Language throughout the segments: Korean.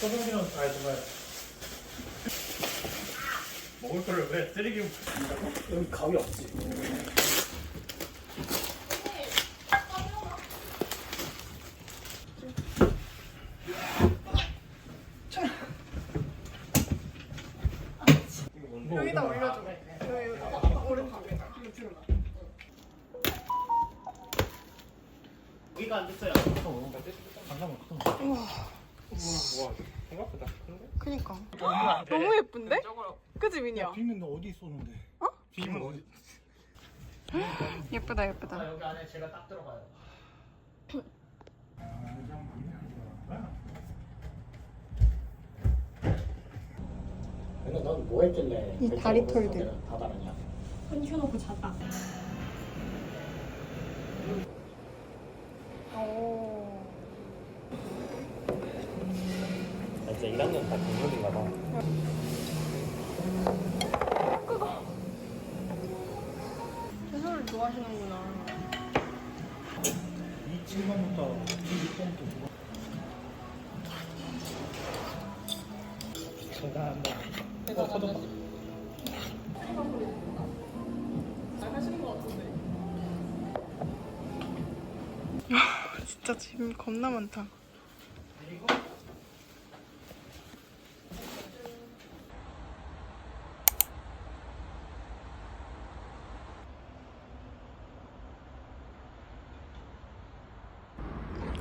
소고기는 아 정말 먹을 거를 왜 쓰레기? 여기 가위 없지. 여기다 올려줘. 여기 오른쪽에다. 여기가 안 됐어요. 잠깐만. 우와. 우와. 생각보다 큰데? 그니까. 너무 예쁜데? 그치 민이야? 비면 너 어디 있었는데? 어? 비면 어디? 예쁘다 예쁘다. 아, 여기 안에 제가 딱 들어가요. 근데 넌 뭐 했길래 이 다리? 털들. 다 다르냐? 폰 켜놓고 잤다. 오. 나 진짜 1학년 다 공부인가 봐. 채소를 좋아하시는구나. 진짜 짐 겁나 많다.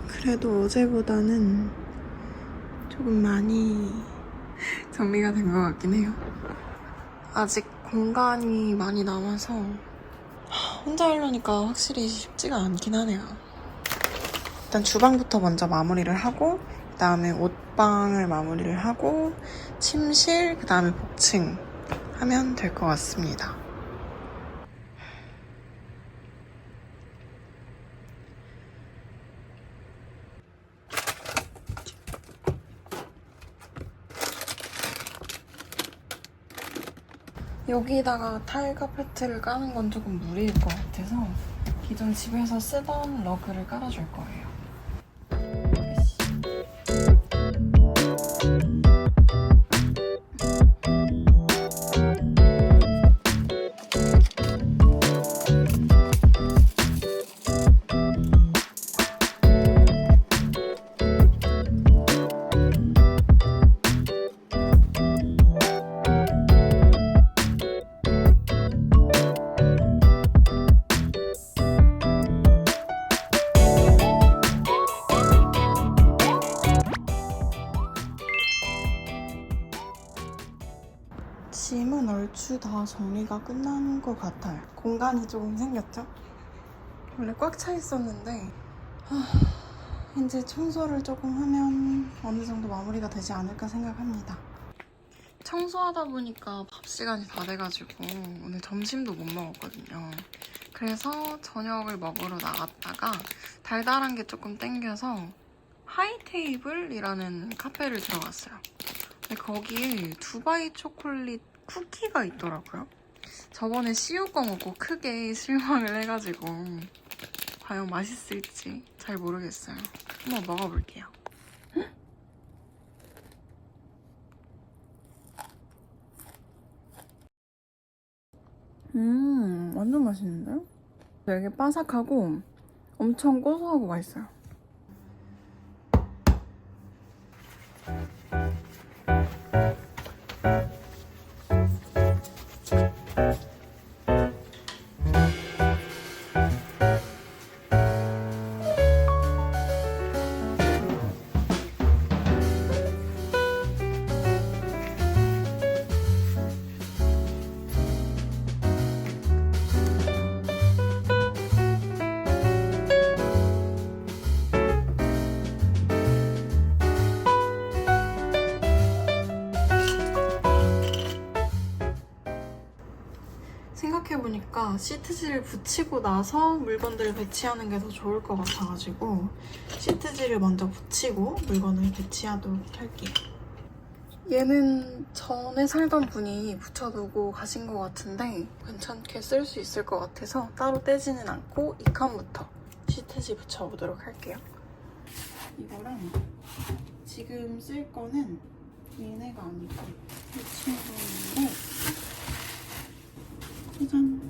그래도 어제보다는 조금 많이 정리가 된 것 같긴 해요. 아직 공간이 많이 남아서 혼자 하려니까 확실히 쉽지가 않긴 하네요. 일단 주방부터 먼저 마무리를 하고 그 다음에 옷방을 마무리를 하고 침실 그 다음에 복층 하면 될 것 같습니다. 여기다가 타일 카페트를 까는 건 조금 무리일 것 같아서 기존 집에서 쓰던 러그를 깔아줄 거예요. 얼추 다 정리가 끝난 것 같아요. 공간이 조금 생겼죠? 원래 꽉 차 있었는데 하, 이제 청소를 조금 하면 어느 정도 마무리가 되지 않을까 생각합니다. 청소하다 보니까 밥 시간이 다 돼가지고 오늘 점심도 못 먹었거든요. 그래서 저녁을 먹으러 나갔다가 달달한 게 조금 땡겨서 하이테이블이라는 카페를 들어갔어요. 거기에 두바이 초콜릿 쿠키가 있더라고요. 저번에 거 먹고 크게 실망을 해가지고 과연 맛있을지 잘 모르겠어요. 한번 먹어볼게요. 음, 완전 맛있는데요? 되게 바삭하고 엄청 고소하고 맛있어요. 시트지를 붙이고 나서 물건들을 배치하는 게 더 좋을 것 같아가지고 시트지를 먼저 붙이고 물건을 배치하도록 할게요. 얘는 전에 살던 분이 붙여두고 가신 것 같은데 괜찮게 쓸 수 있을 것 같아서 따로 떼지는 않고 이 칸부터 시트지 붙여보도록 할게요. 이거랑 지금 쓸 거는 얘네가 아니고 이 친구인데 짜잔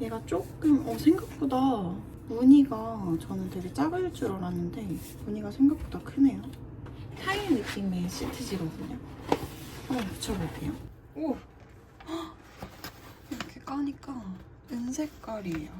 얘가 조금 어 생각보다 무늬가 저는 되게 작을 줄 알았는데 무늬가 생각보다 크네요. 타일 느낌의 시트지거든요. 한번 붙여볼게요. 오! 헉! 이렇게 까니까 은색깔이에요.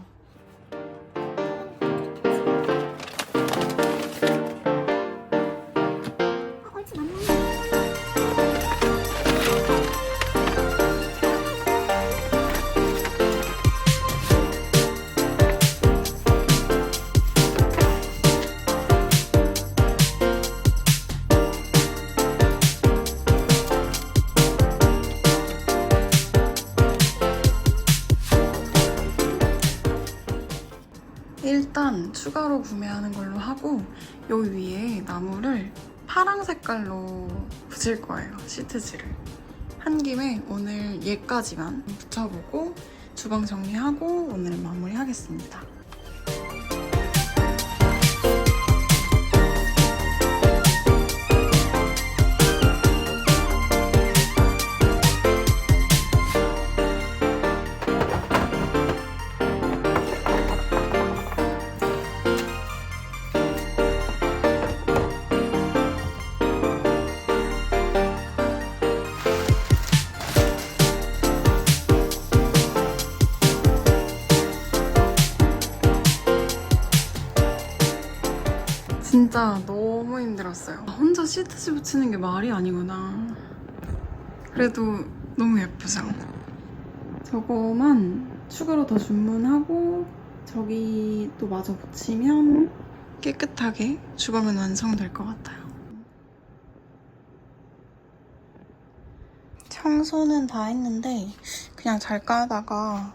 일단 추가로 구매하는 걸로 하고 여기 위에 나무를 파랑 색깔로 붙일 거예요, 시트지를. 한 김에 오늘 얘까지만 붙여보고 주방 정리하고 오늘 마무리하겠습니다. 진짜 너무 힘들었어요. 혼자 시트지 붙이는 게 말이 아니구나. 그래도 너무 예쁘죠? 저거만 추가로 더 주문하고 저기 또 마저 붙이면 깨끗하게 주방은 완성될 것 같아요. 청소는 다 했는데 그냥 잘 까다가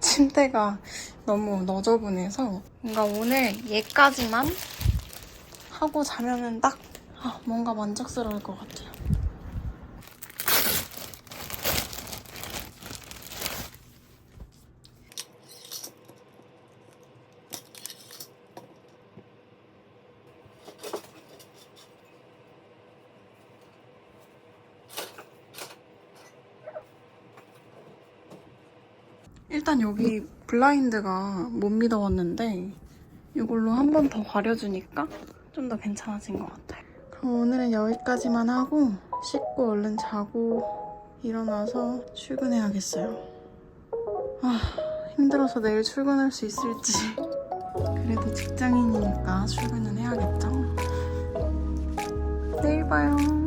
침대가 너무 너저분해서 뭔가 오늘 얘까지만 하고 자면은 딱 아, 뭔가 만족스러울 것 같아요. 일단 여기 블라인드가 못 믿어왔는데 이걸로 한 번 더 가려주니까 좀 더 괜찮아진 것 같아요. 그럼 오늘은 여기까지만 하고 씻고 얼른 자고 일어나서 출근해야겠어요. 아, 힘들어서 내일 출근할 수 있을지. 그래도 직장인이니까 출근은 해야겠죠. 내일 봐요.